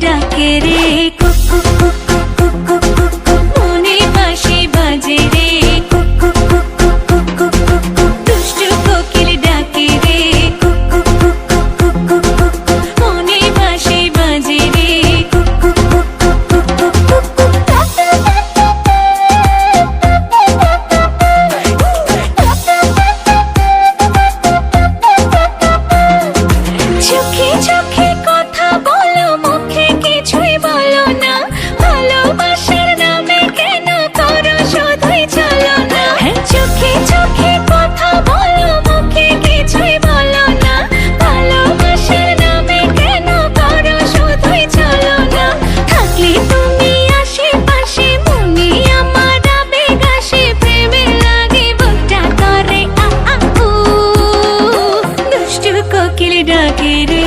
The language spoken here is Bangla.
ডাকে রে কুকু কুকু কুকু কুকু মনে বাসি বাজে রে কুকু কুকু কুকু কুকু দুষ্টু কোকিল ডাকে রে কুকু কুকু কুকু কুকু মনে বাসি বাজে রে কুকু কুকু কুকু কুকু চোখে চোখে কোকিল ডাকে রে